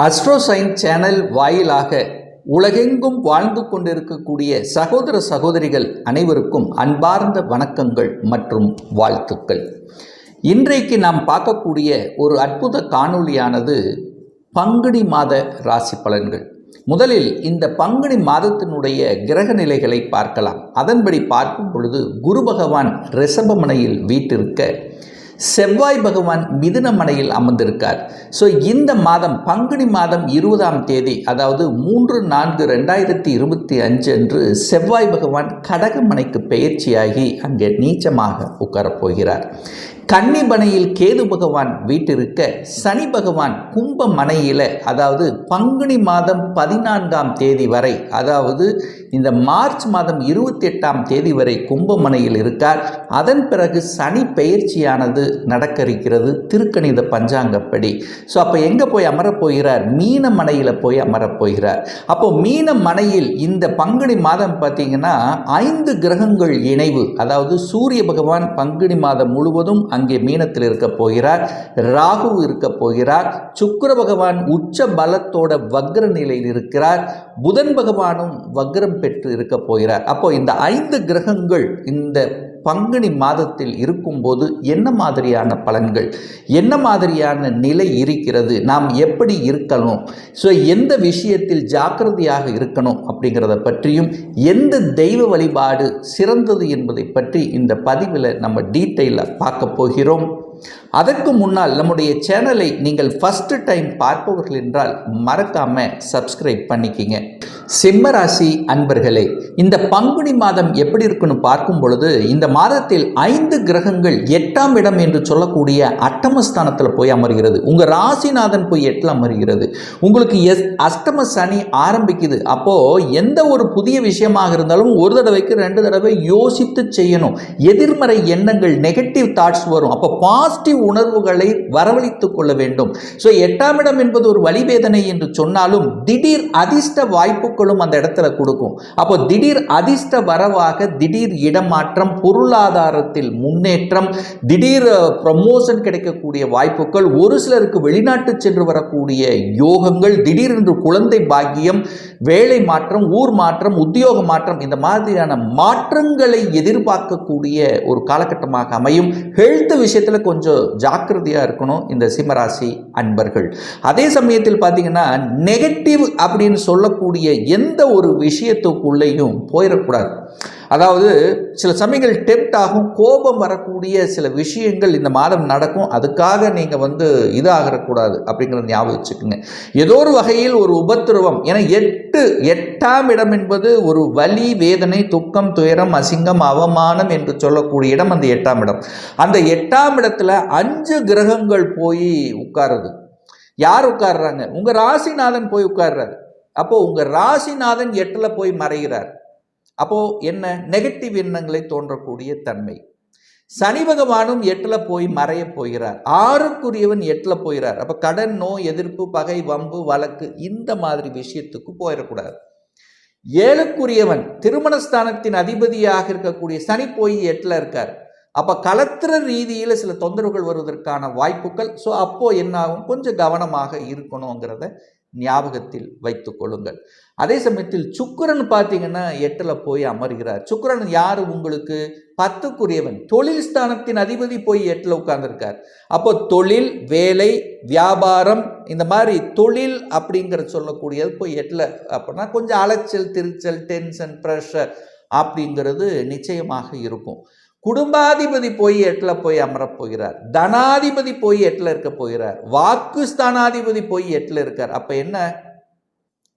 அஸ்ட்ரோசைன் channel வாயிலாக உலகெங்கும் வாழ்ந்து கொண்டிருக்கக்கூடிய சகோதர சகோதரிகள் அனைவருக்கும் அன்பார்ந்த வணக்கங்கள் மற்றும் வாழ்த்துக்கள். இன்றைக்கு நாம் பார்க்கக்கூடிய ஒரு அற்புத காணொளியானது பங்குனி மாத ராசி பலன்கள். முதலில் இந்த பங்குனி மாதத்தினுடைய கிரக நிலைகளை பார்க்கலாம். அதன்படி பார்க்கும் பொழுது குரு பகவான் ரிஷபமனையில் வீட்டிருக்க செவ்வாய் பகவான் மிதுனமனையில் அமர்ந்திருக்கார். ஸோ இந்த மாதம் பங்குனி மாதம் இருபதாம் தேதி அதாவது மூன்று நான்கு ரெண்டாயிரத்தி இருபத்தி அஞ்சு அன்று செவ்வாய் பகவான் கடகமனைக்கு பெயர்ச்சியாகி அங்கே நீச்சமாக உட்காரப் கன்னிபனையில் கன்னிமனையில் கேது பகவான் வீட்டிருக்க சனி பகவான் கும்ப மனையில் அதாவது பங்குனி மாதம் பதினான்காம் தேதி வரை அதாவது இந்த மார்ச் மாதம் இருபத்தி எட்டாம் தேதி வரை கும்பமனையில் இருக்கார். அதன் பிறகு சனி பெயர்ச்சியானது நடக்க இருக்கிறது திருக்கணித பஞ்சாங்கப்படி. ஸோ அப்போ எங்கே போய் அமரப் போகிறார் மீன மனையில் போய் அமரப்போகிறார். அப்போ மீன மனையில் இந்த பங்குனி மாதம் பார்த்தீங்கன்னா ஐந்து கிரகங்கள் இணைவு அதாவது சூரிய பகவான் பங்குனி மாதம் முழுவதும் அங்கே மீனத்தில் இருக்க போகிறார் ராகு இருக்க போகிறார் சுக்கர பகவான் உச்ச பலத்தோட வக்ர நிலையில் இருக்கிறார் புதன் பகவானும் வக்ரம் பெற்று இருக்க போகிறார். அப்போ இந்த ஐந்து கிரகங்கள் இந்த பங்குனி மாதத்தில் இருக்கும்போது என்ன மாதிரியான பலன்கள்? என்ன மாதிரியான நிலை இருக்கிறது? நாம் எப்படி இருக்கணும்? ஸோ எந்த விஷயத்தில் ஜாக்கிரதையாக இருக்கணும் அப்படிங்கிறத பற்றியும் எந்த தெய்வ வழிபாடு சிறந்தது என்பதை பற்றி இந்த பதிவில் நம்ம டீட்டெயிலாக பார்க்க போகிறோம். அதற்கு முன்னால் நம்முடைய சேனலை நீங்கள் ஃபஸ்ட்டு டைம் பார்ப்பவர்கள் என்றால் மறக்காமல் சப்ஸ்கிரைப் பண்ணிக்கிங்க. சிம்மராசி அன்பர்களே இந்த பங்குனி மாதம் எப்படி இருக்குன்னு பார்க்கும் பொழுது இந்த மாதத்தில் ஐந்து கிரகங்கள் எட்டாம் இடம் என்று சொல்லக்கூடிய அட்டமஸ்தானத்தில் போய் அமர்கிறது. உங்கள் ராசிநாதன் போய் எட்டில் அமர்கிறது. உங்களுக்கு எஸ் அஷ்டம சனி ஆரம்பிக்குது. அப்போது எந்த ஒரு புதிய விஷயமாக இருந்தாலும் ஒரு தடவைக்கு ரெண்டு தடவை யோசித்து செய்யணும். எதிர்மறை எண்ணங்கள் நெகட்டிவ் தாட்ஸ் வரும். அப்போ பாசிட்டிவ் உணர்வுகளை வரவழைத்துக் கொள்ள வேண்டும். ஸோ எட்டாம் இடம் என்பது ஒரு வழிவேதனை என்று சொன்னாலும் திடீர் அதிர்ஷ்ட வாய்ப்புகளும் அந்த இடத்துல கொடுக்கும். அப்போ திடீர் அதிர்ஷ்ட வரவாக திடீர் இடமாற்றம் பொருளாதாரத்தில் முன்னேற்றம் திடீர் ப்ரமோஷன் கிடைக்கக்கூடிய வாய்ப்புகள் ஒரு சிலருக்கு வெளிநாட்டு சென்று வரக்கூடிய யோகங்கள் திடீரென்று குழந்தை பாக்கியம் வேலை மாற்றம் ஊர் மாற்றம் உத்தியோக மாற்றம் இந்த மாதிரியான மாற்றங்களை எதிர்பார்க்கக்கூடிய ஒரு காலகட்டமாக அமையும். ஹெல்த் விஷயத்தில் கொஞ்சம் கொஞ்சம் ஜாக்கிரதையாக இருக்கணும் இந்த சிம்மராசி அன்பர்கள். அதே சமயத்தில் பார்த்தீங்கன்னா நெகட்டிவ் அப்படின்னு சொல்லக்கூடிய எந்த ஒரு விஷயத்துக்குள்ளேயும் போயிடக்கூடாது. அதாவது சில சமயங்கள் டெம்ட் ஆகும் கோபம் வரக்கூடிய சில விஷயங்கள் இந்த மாதம் நடக்கும் அதுக்காக நீங்கள் வந்து இதாகிறக்கூடாது அப்படிங்கிறத ஞாபகம் வச்சுக்கோங்க. ஏதோ ஒரு வகையில் ஒரு உபத்திரவம் ஏன்னா எட்டு எட்டாம் இடம் என்பது ஒரு வலி வேதனை துக்கம் துயரம் அசிங்கம் அவமானம் என்று சொல்லக்கூடிய இடம் அந்த எட்டாம் இடம். அந்த எட்டாம் இடத்துல அஞ்சு கிரகங்கள் போய் உட்காருது. யார் உட்கார்றாங்க? உங்கள் ராசிநாதன் போய் உட்கார்றாரு. அப்போது உங்கள் ராசிநாதன் எட்டில் போய் மறைகிறார். அப்போது என்ன? நெகட்டிவ் எண்ணங்களை தோன்றக்கூடிய தன்மை. சனி பகவானும் எட்டில் போய் மறைய போகிறார். ஆறுக்குரியவன் எட்டில் போகிறார். அப்போ கடன் நோய் எதிர்ப்பு பகை வம்பு வழக்கு இந்த மாதிரி விஷயத்துக்கு போயிடக்கூடாது. ஏழுக்குரியவன் திருமணஸ்தானத்தின் அதிபதியாக இருக்கக்கூடிய சனி போய் எட்டில் இருக்கார். அப்போ கலத்திர ரீதியில் சில தொந்தரவுகள் வருவதற்கான வாய்ப்புகள். ஸோ அப்போது என்னாகும்? கொஞ்சம் கவனமாக இருக்கணுங்கிறத ஞாபகத்தில் வைத்து கொள்ளுங்கள். அதே சமயத்தில் சுக்கரன் பார்த்தீங்கன்னா எட்டில் போய் அமர்கிறார். சுக்கரன் யார்? உங்களுக்கு பத்துக்குரியவன். தொழில் ஸ்தானத்தின் அதிபதி போய் எட்டில் உட்கார்ந்துருக்கார். அப்போ தொழில் வேலை வியாபாரம் இந்த மாதிரி தொழில் அப்படிங்கிற சொல்லக்கூடியது போய் எட்டில் அப்படின்னா கொஞ்சம் அலைச்சல் திருச்சல் டென்ஷன் ப்ரெஷர் அப்படிங்கிறது நிச்சயமாக இருக்கும். குடும்பாதிபதி போய் எட்டில் போய் அமரப் போகிறார். தனாதிபதி போய் எட்டில் இருக்க போகிறார். வாக்கு ஸ்தானாதிபதி போய் எட்டில் இருக்கார். அப்போ என்ன?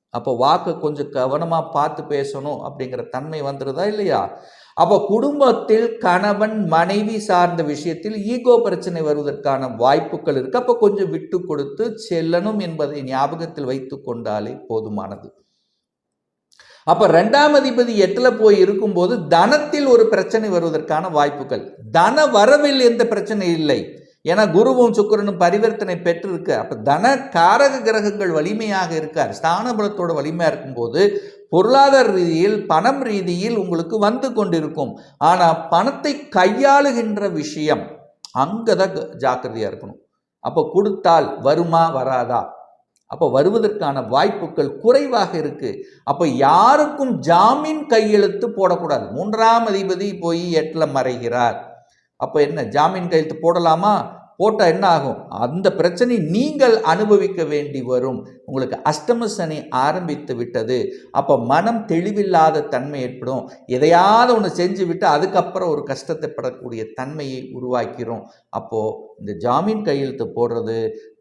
அப்போ வாக்கு கொஞ்சம் கவனமாக பார்த்து பேசணும் அப்படிங்கிற தன்மை வந்துடுதா இல்லையா? அப்போ குடும்பத்தில் கணவன் மனைவி சார்ந்த விஷயத்தில் ஈகோ பிரச்சனை வருவதற்கான வாய்ப்புகள் இருக்கு. அப்போ கொஞ்சம் விட்டு கொடுத்து செல்லணும் என்பதை ஞாபகத்தில் வைத்து கொண்டாலே போதுமானது. அப்போ ரெண்டாம் அதிபதி எட்டில் போய் இருக்கும்போது தனத்தில் ஒரு பிரச்சனை வருவதற்கான வாய்ப்புகள். தன வரவில் எந்த பிரச்சனை இல்லை. ஏன்னா குருவும் சுக்கரனும் பரிவர்த்தனை பெற்றிருக்கு. அப்போ தன காரக கிரகங்கள் வலிமையாக இருக்கார். ஸ்தானபலத்தோட வலிமையாக இருக்கும்போது பொருளாதார ரீதியில் பணம் ரீதியில் உங்களுக்கு வந்து கொண்டிருக்கும். ஆனால் பணத்தை கையாளுகின்ற விஷயம் அங்கே தான் ஜாக்கிரதையாக இருக்கணும். அப்போ கொடுத்தால் வருமா வராதா? அப்போ வருவதற்கான வாய்ப்புகள் குறைவாக இருக்கு. அப்போ யாருக்கும் ஜாமீன் கையெழுத்து போடக்கூடாது. மூன்றாம் அதிபதி போய் எட்டில் மறைகிறார் அப்போ என்ன ஜாமீன் கையெழுத்து போடலாமா? போட்டால் என்ன ஆகும்? அந்த பிரச்சனை நீங்கள் அனுபவிக்க வேண்டி வரும். உங்களுக்கு அஷ்டம சனி ஆரம்பித்து விட்டது. அப்போ மனம் தெளிவில்லாத தன்மை ஏற்படும். எதையாவது ஒன்று செஞ்சு விட்டு அதுக்கப்புறம் ஒரு கஷ்டத்தை படக்கூடிய தன்மையை உருவாக்கிறோம். அப்போது இந்த ஜாமீன் கையெழுத்து போடுறது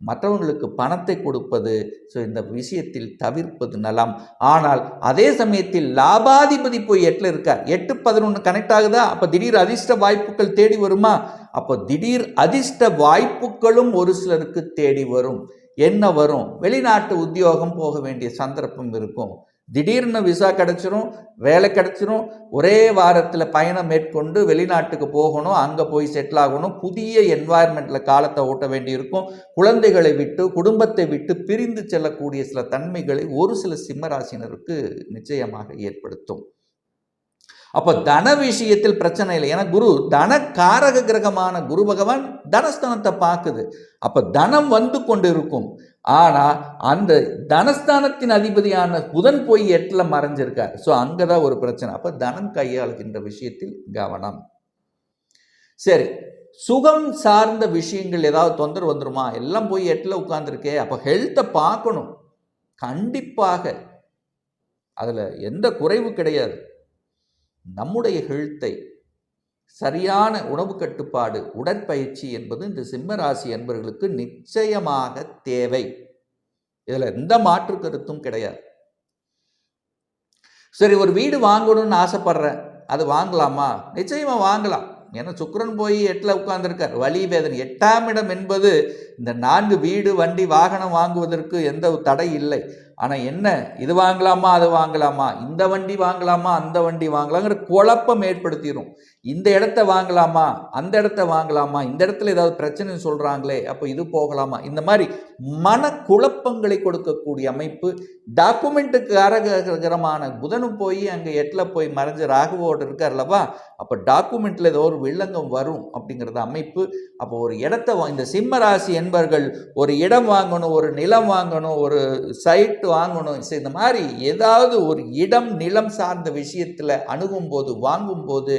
மற்றவங்களுக்கு பணத்தை கொடுப்பது ஸோ இந்த விஷயத்தில் தவிர்ப்பது நலம். ஆனால் அதே சமயத்தில் லாபாதிபதி போய் எட்டில் இருக்கார். எட்டு பதினொன்று கனெக்ட் ஆகுதா? அப்போ திடீர் அதிர்ஷ்ட வாய்ப்புகள் தேடி வருமா? அப்போ திடீர் அதிர்ஷ்ட வாய்ப்புகளும் ஒரு சிலருக்கு தேடி வரும். என்ன வரும்? வெளிநாட்டு உத்தியோகம் போக வேண்டிய சந்தர்ப்பம் இருக்கும். திடீர்னு விசா கிடச்சிரும் வேலை கிடச்சிரும் ஒரே வாரத்தில் பயணம் மேற்கொண்டு வெளிநாட்டுக்கு போகணும் அங்கே போய் செட்டில் ஆகணும் புதிய என்வாயர்மெண்ட்டில் காலத்தை ஓட்ட வேண்டியிருக்கும். குழந்தைகளை விட்டு குடும்பத்தை விட்டு பிரிந்து செல்லக்கூடிய சில தன்மைகளை ஒரு சில சிம்மராசினருக்கு நிச்சயமாக ஏற்படுத்தும். அப்போ தன விஷயத்தில் பிரச்சனை இல்லை. ஏன்னா குரு தன காரக கிரகமான குரு பகவான் தனஸ்தானத்தை பார்க்குது. அப்போ தனம் வந்து கொண்டு இருக்கும் ஆனால் அந்த தனஸ்தானத்தின் அதிபதியான புதன் போய் எட்டில் மறைஞ்சிருக்கார். ஸோ அங்கே தான் ஒரு பிரச்சனை. அப்போ தனம் கையாளுகின்ற விஷயத்தில் கவனம். சரி சுகம் சார்ந்த விஷயங்கள் ஏதாவது தொந்தரவு வந்துருமா? எல்லாம் போய் எட்டில் உட்காந்துருக்கே அப்போ ஹெல்த்தை பார்க்கணும். கண்டிப்பாக. அதில் எந்த குறைவு கிடையாது. நம்முடைய ஹெல்த்தை சரியான உணவு கட்டுப்பாடு உடற்பயிற்சி என்பது இந்த சிம்ம ராசி அன்பர்களுக்கு நிச்சயமாக தேவை. இதில் எந்த மாற்று கருத்தும் கிடையாது. சரி ஒரு வீடு வாங்கணும்னு ஆசைப்படுறேன். அது வாங்கலாமா? நிச்சயமாக வாங்கலாம். ஏன்னா சுக்கரன் போய் எட்டில் உட்கார்ந்துருக்கார். வலி வேதனை. எட்டாம் இடம் என்பது இந்த நான்கு வீடு வண்டி வாகனம் வாங்குவதற்கு எந்த தடை இல்லை. ஆனால் என்ன? இது வாங்கலாமா அது வாங்கலாமா? இந்த வண்டி வாங்கலாமா அந்த வண்டி வாங்கலாங்கிற குழப்பம் ஏற்படுத்திடும் இந்த இடத்த வாங்கலாமா? அந்த இடத்த வாங்கலாமா? இந்த இடத்துல ஏதாவது பிரச்சனை சொல்கிறாங்களே அப்போ இது போகலாமா? இந்த மாதிரி மன குழப்பங்களை கொடுக்கக்கூடிய அமைப்பு டாக்குமெண்ட்டுக்கு அரகரமான புதனும் போய் அங்கே எட்டில் போய் மறைஞ்ச ராகுவோடு இருக்கார்லவா அப்போ டாக்குமெண்ட்டில் ஏதோ ஒரு வில்லங்கம் வரும் அப்படிங்கிறது அமைப்பு. அப்போ ஒரு இடத்த இந்த சிம்ம ராசி என்பர்கள் ஒரு இடம் வாங்கணும் ஒரு நிலம் வாங்கணும் ஒரு சைட்டு வாங்கணும். இந்த மாதிரி ஏதாவது ஒரு இடம் நிலம் சார்ந்த விஷயத்தில் அணுகும்போது வாங்கும்போது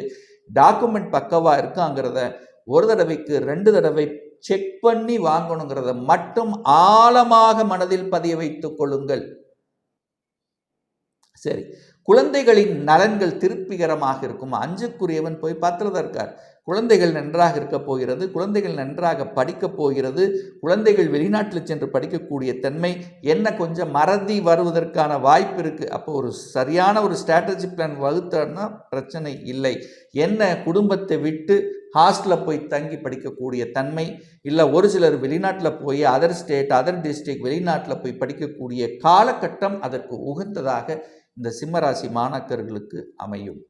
டாக்குமெண்ட் பக்கவாக இருக்காங்கிறத ஒரு தடவைக்கு ரெண்டு தடவை செக் பண்ணி வாங்கணுங்கிறத மட்டும் ஆழமாக மனதில் பதிய வைத்துக் கொள்ளுங்கள். சரி. குழந்தைகளின் நலன்கள் திருப்திகரமாக இருக்கும்? அஞ்சுக்குரியவன் போய் பத்திரதா இருக்கார். குழந்தைகள் நன்றாக இருக்க போகிறது குழந்தைகள் நன்றாக படிக்கப் போகிறது குழந்தைகள் வெளிநாட்டில் சென்று படிக்கக்கூடிய தன்மை என்ன கொஞ்சம் மறதி வருவதற்கான வாய்ப்பு இருக்குது அப்போ ஒரு சரியான ஒரு ஸ்ட்ராட்டஜி பிளான் வகுத்தோம்னா பிரச்சனை இல்லை. என்ன குடும்பத்தை விட்டு ஹாஸ்டலில் போய் தங்கி படிக்கக்கூடிய தன்மை இல்லை ஒரு சிலர் வெளிநாட்டில் போய் அதர் ஸ்டேட் அதர் டிஸ்ட்ரிக்ட் வெளிநாட்டில் போய் படிக்கக்கூடிய காலகட்டம் அதற்கு உகந்ததாக இந்த சிம்மராசி மாணாக்கர்களுக்கு அமையும்.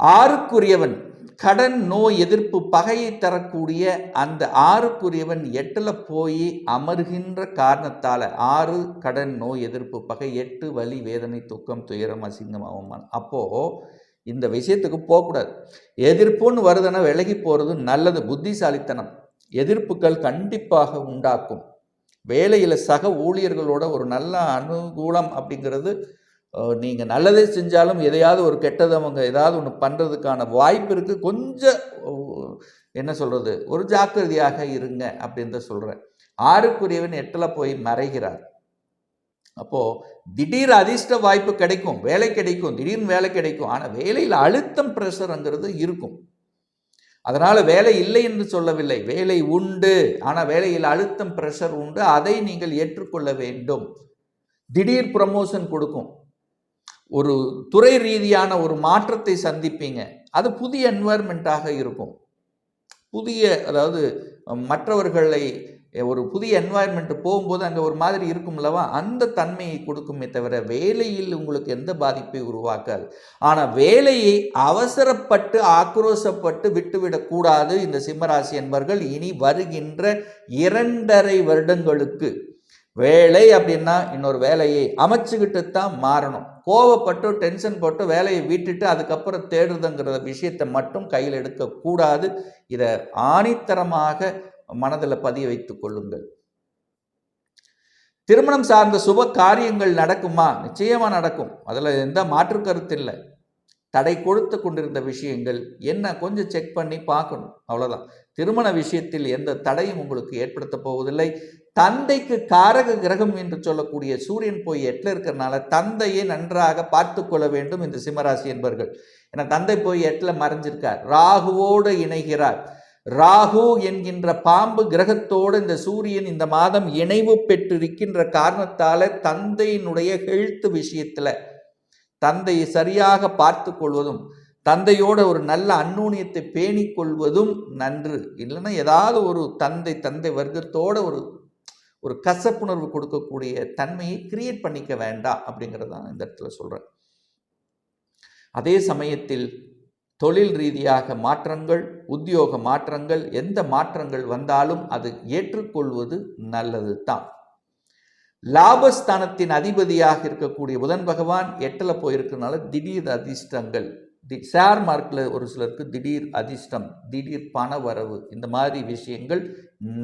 ஆறுக்குரியவன் கடன் நோய் எதிர்ப்பு பகையை தரக்கூடிய அந்த ஆறுக்குரியவன் எட்டில் போய் அமர்கின்ற காரணத்தால் ஆறு கடன் நோய் எதிர்ப்பு பகை எட்டு வலி வேதனை துக்கம் துயரம் அசிங்கம் அவமானம். அப்போது இந்த விஷயத்துக்கு போகக்கூடாது. எதிர்ப்புன்னு வருதுன்னா விலகி போகிறது நல்லது புத்திசாலித்தனம். எதிர்ப்புகள் கண்டிப்பாக உண்டாக்கும். வேலையில் சக ஊழியர்களோட ஒரு நல்ல அனுகூலம் அப்படிங்கிறது நீங்கள் நல்லதே செஞ்சாலும் எதையாவது ஒரு கெட்டது அவங்க ஏதாவது ஒன்று பண்ணுறதுக்கான வாய்ப்பு இருக்குது கொஞ்சம் என்ன சொல்கிறது ஒரு ஜாக்கிரதையாக இருங்க அப்படின்னு தான் சொல்கிறேன் ஆறுக்குரியவன் எட்டில் போய் மறைகிறார். அப்போது திடீர் அதிர்ஷ்ட வாய்ப்பு கிடைக்கும் வேலை கிடைக்கும் திடீர்னு வேலை கிடைக்கும். ஆனால் வேலையில் அழுத்தம் ப்ரெஷருங்கிறது இருக்கும். அதனால் வேலை இல்லை என்று சொல்லவில்லை. வேலை உண்டு. ஆனால் வேலையில் அழுத்தம் ப்ரெஷர் உண்டு. அதை நீங்கள் ஏற்றுக்கொள்ள வேண்டும். திடீர் ப்ரமோஷன் கொடுக்கும். ஒரு துறை ரீதியான ஒரு மாற்றத்தை சந்திப்பீங்க. அது புதிய என்வாயர்மெண்ட்டாக இருக்கும். புதிய அதாவது மற்றவர்களை ஒரு புதிய என்வாயர்மெண்ட் போகும்போது அங்கே ஒரு மாதிரி இருக்கும்லவா அந்த தன்மையை கொடுக்குமே தவிர வேலையில் உங்களுக்கு எந்த பாதிப்பை உருவாக்காது. ஆனால் வேலையை அவசரப்பட்டு ஆக்ரோஷப்பட்டு விட்டுவிடக்கூடாது இந்த சிம்மராசி என்பர்கள் இனி வருகின்ற இரண்டரை வருடங்களுக்கு. வேலை அப்படின்னா இன்னொரு வேலையை அமைச்சுக்கிட்டு தான் மாறணும். கோவப்பட்டு டென்ஷன் போட்டு வேலையை விட்டுட்டு அதுக்கப்புறம் தேடுறதுங்கிற விஷயத்தை மட்டும் கையில் எடுக்கக்கூடாது இதை ஆணித்தரமாக மனதில் பதிய வைத்துக் கொள்ளுங்கள். திருமணம் சார்ந்த சுப காரியங்கள் நடக்குமா? நிச்சயமாக நடக்கும். அதில் எந்த மாற்று கருத்து இல்லை. தடை கொடுத்து கொண்டிருந்த விஷயங்கள் என்ன? கொஞ்சம் செக் பண்ணி பார்க்கணும். அவ்வளோதான் திருமண விஷயத்தில் எந்த தடையும் உங்களுக்கு ஏற்படுத்த போவதில்லை. தந்தைக்கு காரக கிரகம் என்று சொல்லக்கூடிய சூரியன் போய் எட்டில் இருக்கிறனால தந்தையை நன்றாக பார்த்து கொள்ள வேண்டும் இந்த சிம்மராசி என்பர்கள். ஏன்னா தந்தை போய் எட்டில் மறைஞ்சிருக்கார். ராகுவோடு இணைகிறார். ராகு என்கின்ற பாம்பு கிரகத்தோடு இந்த சூரியன் இந்த மாதம் இணைவு பெற்றிருக்கின்ற காரணத்தால தந்தையினுடைய ஹெல்த் விஷயத்தில் தந்தையை சரியாக பார்த்து கொள்வதும் தந்தையோட ஒரு நல்ல அந்நூனியத்தை பேணிக் கொள்வதும் நன்று. இல்லைன்னா ஏதாவது ஒரு தந்தை தந்தை வர்க்கத்தோட ஒரு ஒரு கசப்புணர்வு கொடுக்கக்கூடிய தன்மையை கிரியேட் பண்ணிக்க வேண்டாம் அப்படிங்கிறத நான் இந்த இடத்துல சொல்கிறேன் அதே சமயத்தில் தொழில் ரீதியாக மாற்றங்கள் உத்தியோக மாற்றங்கள் எந்த மாற்றங்கள் வந்தாலும் அது ஏற்றுக்கொள்வது நல்லது தான் லாபஸ்தானத்தின் அதிபதியாக இருக்கக்கூடிய புதன் பகவான் எட்டில் போயிருக்கிறதுனால திடீர் அதிர்ஷ்டங்கள். தி ஷேர் மார்க்கில் ஒரு சிலருக்கு திடீர் அதிர்ஷ்டம் திடீர் பண வரவு இந்த மாதிரி விஷயங்கள்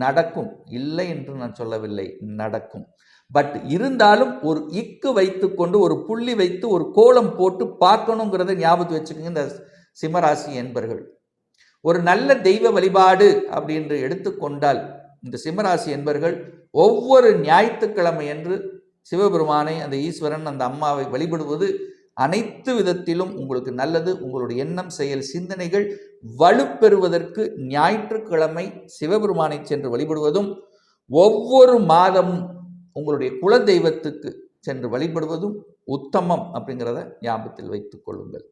நடக்கும். இல்லை என்று நான் சொல்லவில்லை நடக்கும். பட் இருந்தாலும் ஒரு இக்கு வைத்து கொண்டு ஒரு புள்ளி வைத்து ஒரு கோலம் போட்டு பார்க்கணுங்கிறத ஞாபகத்து வச்சுக்கோங்க இந்த சிம்மராசி என்பர்கள். ஒரு நல்ல தெய்வ வழிபாடு அப்படின்னு எடுத்துக்கொண்டால் இந்த சிம்மராசி என்பர்கள் ஒவ்வொரு ஞாயிற்றுக்கிழமை என்று சிவபெருமானை அந்த ஈஸ்வரன் அந்த அம்மாவை வழிபடுவது அனைத்து விதத்திலும் உங்களுக்கு நல்லது உங்களுடைய எண்ணம் செயல் சிந்தனைகள் வலுப்பெறுவதற்கு ஞாயிற்றுக்கிழமை சிவபெருமானை சென்று வழிபடுவதும் ஒவ்வொரு மாதமும் உங்களுடைய குல தெய்வத்துக்கு சென்று வழிபடுவதும் உத்தமம் அப்படிங்கிறத ஞாபகத்தில் வைத்துக் கொள்ளுங்கள்.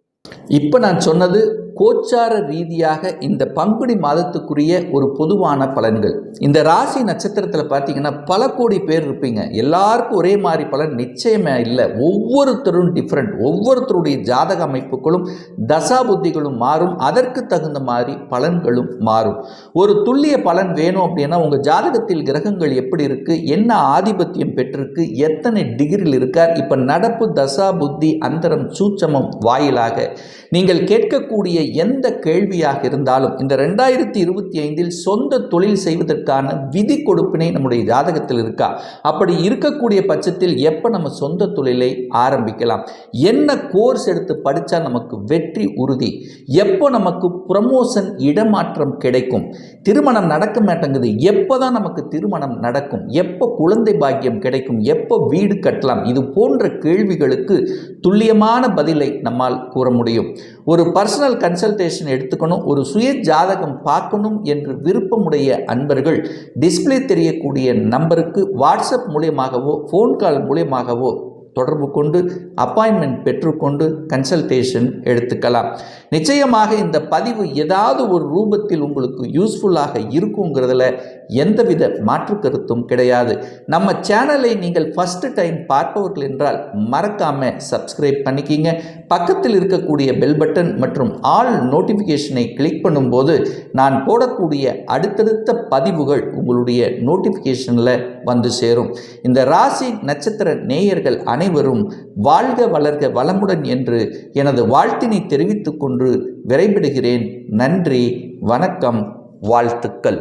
இப்போ நான் சொன்னது கோச்சார ரீதியாக இந்த பங்குனி மாதத்துக்குரிய ஒரு பொதுவான பலன்கள். இந்த ராசி நட்சத்திரத்தில் பார்த்தீங்கன்னா பல கோடி பேர் இருப்பீங்க. எல்லாருக்கும் ஒரே மாதிரி பலன் நிச்சயமே இல்லை. ஒவ்வொருத்தரும் டிஃப்ரெண்ட் ஒவ்வொருத்தருடைய ஜாதக அமைப்புகளும் தசா புத்திகளும் மாறும். அதற்கு தகுந்த மாதிரி பலன்களும் மாறும். ஒரு துல்லிய பலன் வேணும் அப்படின்னா உங்கள் ஜாதகத்தில் கிரகங்கள் எப்படி இருக்குது என்ன ஆதிபத்தியம் பெற்றிருக்கு? எத்தனை டிகிரியில் இருக்கார்? இப்போ நடப்பு தசா புத்தி அந்தரம் சூட்சமம் வாயிலாக நீங்கள் கேட்கக்கூடிய எந்த கேள்வியாக இருந்தாலும் இந்த ரெண்டாயிரத்தி இருபத்தி ஐந்தில் சொந்த தொழில் செய்வதற்கான விதி கொடுப்பினை நம்முடைய ஜாதகத்தில் இருக்கா? அப்படி இருக்கக்கூடிய பட்சத்தில் எப்போ நம்ம சொந்த தொழிலை ஆரம்பிக்கலாம்? என்ன கோர்ஸ் எடுத்து படித்தா நமக்கு வெற்றி உறுதி? எப்போ நமக்கு ப்ரமோஷன் இடமாற்றம் கிடைக்கும்? திருமணம் நடக்க மாட்டேங்குது. எப்போ தான் நமக்கு திருமணம் நடக்கும்? எப்போ குழந்தை பாக்கியம் கிடைக்கும்? எப்போ வீடு கட்டலாம்? இது போன்ற கேள்விகளுக்கு துல்லியமான பதிலை நம்மால் கூற முடியும். முடியும். ஒரு பர்சனல் கன்சல்டேஷன் எடுத்துக்கணும் ஒரு சுய ஜாதகம் பார்க்கணும் என்று விருப்பமுடைய அன்பர்கள் டிஸ்பிளே தெரியக்கூடிய நம்பருக்கு வாட்ஸ்அப் மூலியமாகவோ ஃபோன் கால் மூலியமாகவோ தொடர்பு கொண்டு அப்பாயின்மெண்ட் பெற்றுக்கொண்டு கன்சல்டேஷன் எடுத்துக்கலாம். நிச்சயமாக இந்த பதிவு ஏதாவது ஒரு ரூபத்தில் உங்களுக்கு யூஸ்ஃபுல்லாக இருக்குங்கிறதுல எந்தவித மாற்று கருத்தும் கிடையாது. நம்ம சேனலை நீங்கள் ஃபஸ்ட்டு டைம் பார்ப்பவர்கள் என்றால் மறக்காமல் சப்ஸ்கிரைப் பண்ணிக்கிங்க. பக்கத்தில் இருக்கக்கூடிய பெல் பட்டன் மற்றும் ஆல் நோட்டிஃபிகேஷனை கிளிக் பண்ணும்போது நான் போடக்கூடிய அடுத்தடுத்த பதிவுகள் உங்களுடைய நோட்டிஃபிகேஷனில் வந்து சேரும். இந்த ராசி நட்சத்திர நேயர்கள் அனைவரும் வாழ்க வளர்க வளமுடன் என்று எனது வாழ்த்தினை தெரிவித்துக் கொண்டு விரைவிடுகிறேன். நன்றி வணக்கம் வாழ்த்துக்கள்.